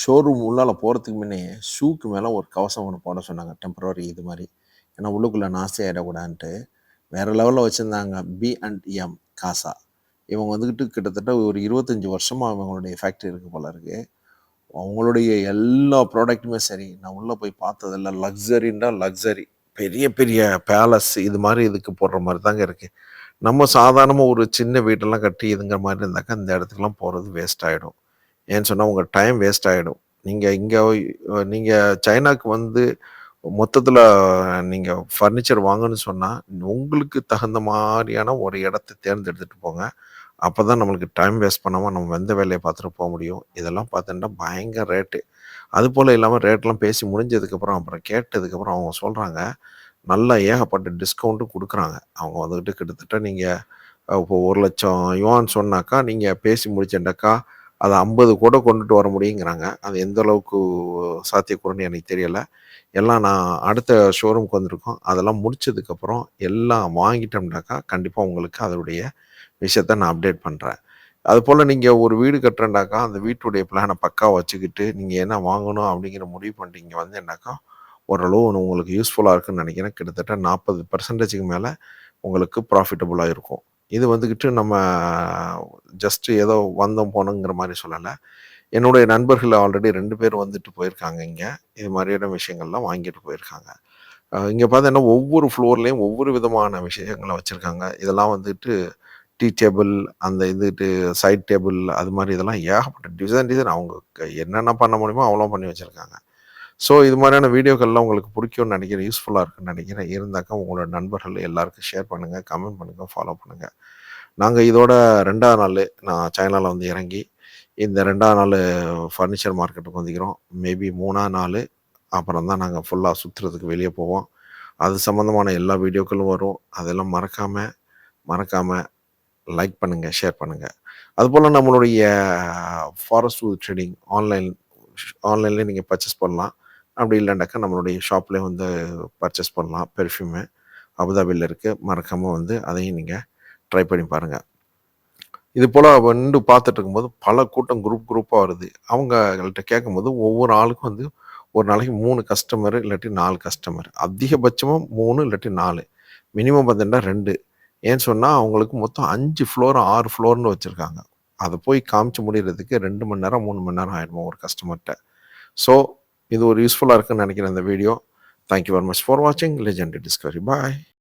Showroom உள்ளால போகிறதுக்கு முன்னே ஷூக்கு மேலே ஒரு கவசம் ஒன்று போட சொன்னாங்க டெம்பரவரி இது மாதிரி. ஏன்னா உள்ளுக்குள்ளே நாஸ்தி ஆகிடக்கூடாதுன்ட்டு வேறு லெவலில் வச்சுருந்தாங்க பி அண்ட் எம் காசா. இவங்க வந்துக்கிட்டு கிட்டத்தட்ட ஒரு இருபத்தஞ்சி வருஷமாக அவங்களுடைய ஃபேக்ட்ரி இருக்குது போல இருக்குது அவங்களுடைய எல்லா ப்ராடக்ட்டுமே சரி நான் உள்ளே போய் பார்த்ததில்ல. லக்ஸரின்னா லக்ஸரி பெரிய பெரிய பேலஸ் இது மாதிரி இதுக்கு போடுற மாதிரி தாங்க இருக்குது நம்ம சாதாரணமாக ஒரு சின்ன வீட்டெல்லாம் கட்டி இதுங்கிற மாதிரி இருந்தாக்கா இந்த இடத்துக்குலாம் போகிறது வேஸ்ட் ஆகிடும் ஏன்னு சொன்னால் உங்கள் டைம் வேஸ்ட் ஆகிடும் நீங்கள் இங்கே நீங்கள் சைனாக்கு வந்து மொத்தத்தில் நீங்கள் ஃபர்னிச்சர் வாங்கணும்னு சொன்னால் உங்களுக்கு தகுந்த மாதிரியான ஒரு இடத்த தேர்ந்தெடுத்துட்டு போங்க. அப்போ தான் நம்மளுக்கு டைம் வேஸ்ட் பண்ணாமல் நம்ம எந்த வேலையை பார்த்துட்டு போக முடியும். இதெல்லாம் பார்த்தோன்னா பயங்கர ரேட்டு அது போல் இல்லாமல் ரேட்லாம் பேசி முடிஞ்சதுக்கப்புறம் அப்புறம் கேட்டதுக்கப்புறம் அவங்க சொல்கிறாங்க நல்லா ஏகப்பட்ட டிஸ்கவுண்ட்டும் கொடுக்குறாங்க. அவங்க வந்துக்கிட்டு கிட்டத்தட்ட நீங்கள் இப்போ ஒரு லட்சம் யுவான் சொன்னாக்கா நீங்கள் பேசி முடிச்சேன்டாக்கா அதை ஐம்பது கூட கொண்டுட்டு வர முடியுங்கிறாங்க. அது எந்த அளவுக்கு சாத்தியக்கூறுன்னு எனக்கு தெரியலை. எல்லாம் நான் அடுத்த ஷோரூமுக்கு வந்திருக்கோம். அதெல்லாம் முடிச்சதுக்கப்புறம் எல்லாம் வாங்கிட்டோம்னாக்கா கண்டிப்பாக உங்களுக்கு அதனுடைய விஷயத்த நான் அப்டேட் பண்ணுறேன் அதுபோல் நீங்கள் ஒரு வீடு கட்டுறேன்னாக்கா அந்த வீட்டுடைய பிளானை பக்காவை வச்சுக்கிட்டு நீங்கள் என்ன வாங்கணும் அப்படிங்கிற முடிவு பண்ணிட்டு இங்கே வந்தேன்னாக்கா ஓரளவு உங்களுக்கு யூஸ்ஃபுல்லாக இருக்குன்னு நினைக்கிறேன். கிட்டத்தட்ட நாற்பது பர்சன்டேஜுக்கு மேலே உங்களுக்கு ப்ராஃபிட்டபுளாக இருக்கும். இது வந்துக்கிட்டு நம்ம ஜஸ்ட்டு ஏதோ வந்தோம் போனோங்கிற மாதிரி சொல்லலை. என்னுடைய நண்பர்கள் ஆல்ரெடி ரெண்டு பேர் வந்துட்டு போயிருக்காங்க இங்கே. இது மாதிரியான விஷயங்கள்லாம் வாங்கிட்டு போயிருக்காங்க. இங்கே பார்த்தீங்கன்னா ஒவ்வொரு ஃப்ளோர்லேயும் ஒவ்வொரு விதமான விஷயங்களை வச்சுருக்காங்க. இதெல்லாம் வந்துட்டு டீ டேபிள் அந்த இதுட்டு சைட் டேபிள் அது மாதிரி இதெல்லாம் ஏகப்பட்ட டிசைன் டிசைன் அவங்க என்னென்ன பண்ண முடியுமோ அவ்வளோ பண்ணி வச்சுருக்காங்க. ஸோ இது மாதிரியான வீடியோக்கள்லாம் உங்களுக்கு பிடிக்கும்னு நினைக்கிறேன் யூஸ்ஃபுல்லாக இருக்குன்னு நினைக்கிறேன். இருந்தாக்கா உங்களோட நண்பர்கள் எல்லாருக்கும் ஷேர் பண்ணுங்கள் கமெண்ட் பண்ணுங்கள் ஃபாலோ பண்ணுங்கள் நாங்கள் இதோட ரெண்டாவது நாள் நான் சைனாவில் வந்து இறங்கி இந்த ரெண்டாவது நாள் ஃபர்னிச்சர் மார்க்கெட்டுக்கு வந்துக்கிறோம் மேபி மூணாவது நாள் அப்புறம் தான் நாங்கள் ஃபுல்லாக சுற்றுறதுக்கு வெளியே போவோம். அது சம்மந்தமான எல்லா வீடியோக்களும் வரும். அதெல்லாம் மறக்காமல் மறக்காமல் லைக் பண்ணுங்கள் ஷேர் பண்ணுங்கள் அதுபோல் நம்மளுடைய ஃபாரஸ்ட் ட்ரேடிங் ஆன்லைன் ஆன்லைன்லேயே நீங்கள் பர்ச்சேஸ் பண்ணலாம். அப்படி இல்லைனாக்கா நம்மளுடைய ஷாப்லேயே வந்து பர்ச்சேஸ் பண்ணலாம். பெர்ஃப்யூமு அபுதாபியில் இருக்குது மறக்காமல் வந்து அதையும் நீங்கள் ட்ரை பண்ணி பாருங்கள் இது போல் வந்து பார்த்துட்டு இருக்கும்போது பல கூட்டம் குரூப் குரூப்பாக வருது. அவங்கள்ட்ட கேட்கும்போது ஒவ்வொரு ஆளுக்கும் வந்து ஒரு நாளைக்கு மூணு கஸ்டமர் இல்லாட்டி நாலு கஸ்டமர் அதிகபட்சமாக மூணு இல்லாட்டி நாலு. மினிமம் பார்த்தீங்கன்னா ரெண்டு. ஏன்னு சொன்னால் அவங்களுக்கு மொத்தம் அஞ்சு ஃப்ளோர் ஆறு ஃப்ளோர்னு வச்சுருக்காங்க. அதை போய் காமிச்சு முடிகிறதுக்கு ரெண்டு மணி நேரம் மூணு மணி நேரம் ஆகிடுமா ஒரு கஸ்டமர்கிட்ட ஸோ இது ஒரு யூஸ்ஃபுல்லாக இருக்குன்னு நினைக்கிறேன் இந்த video thank you very much for வாட்சிங் லெஜெண்ட் டிஸ்கவரி பாய்